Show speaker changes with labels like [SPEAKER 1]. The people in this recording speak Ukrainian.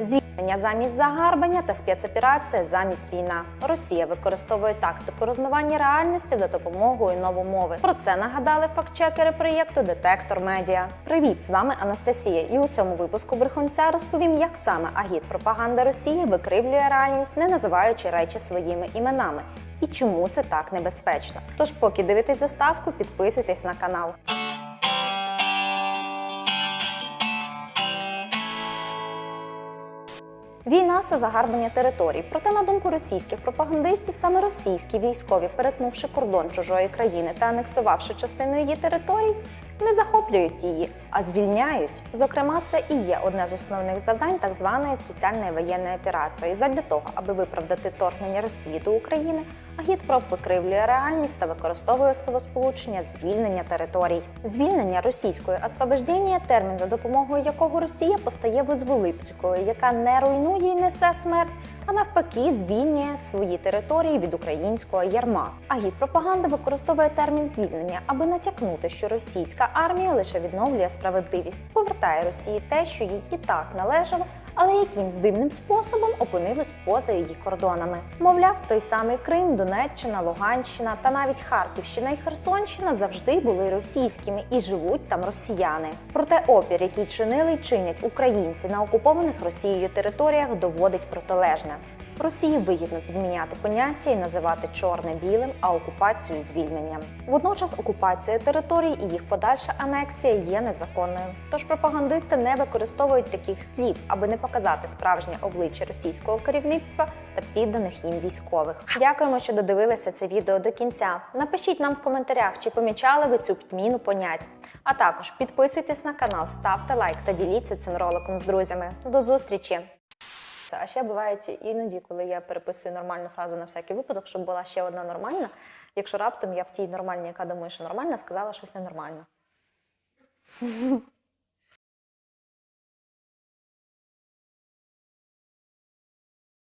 [SPEAKER 1] Звільнення замість загарбання та спецоперація замість війна. Росія використовує тактику розмивання реальності за допомогою новомови. Про це нагадали фактчекери проєкту Детектор Медіа. Привіт, з вами Анастасія. І у цьому випуску брехунця розповім, як саме агітпропаганда Росії викривлює реальність, не називаючи речі своїми іменами. І чому це так небезпечно? Тож, поки дивитесь заставку, підписуйтесь на канал. Війна це загарбання територій. Проте, на думку російських пропагандистів, саме російські військові, перетнувши кордон чужої країни та анексувавши частину її територій, не захоплюють її, а звільняють. Зокрема, це і є одне з основних завдань так званої спеціальної воєнної операції. Задля того, аби виправдати вторгнення Росії до України, агітпроп викривлює реальність та використовує словосполучення звільнення територій. Звільнення російської освобождення – термін, за допомогою якого Росія постає визволителькою, яка не руйнує і несе смерть, а навпаки звільнює свої території від українського ярма. Агітпропаганда використовує термін звільнення, аби натякнути, що російська армія лише відновлює справедливість, повертає Росії те, що їй і так належало, але якимсь дивним способом опинились поза її кордонами. Мовляв, той самий Крим, Донеччина, Луганщина та навіть Харківщина і Херсонщина завжди були російськими і живуть там росіяни. Проте опір, який чинили й чинять українці на окупованих Росією територіях, доводить протилежне. Росії вигідно підміняти поняття і називати чорне білим, а окупацію звільненням. Водночас окупація територій і їх подальша анексія є незаконною. Тож пропагандисти не використовують таких слів, аби не показати справжнє обличчя російського керівництва та підданих їм військових. Дякуємо, що додивилися це відео до кінця. Напишіть нам в коментарях, чи помічали ви цю підміну понять. А також підписуйтесь на канал, ставте лайк та діліться цим роликом з друзями. До зустрічі! Це, А ще буває іноді, коли я переписую нормальну фразу на всякий випадок, щоб була ще одна нормальна. Якщо раптом я в тій нормальній, яка думаю, що нормальна, сказала щось ненормальне.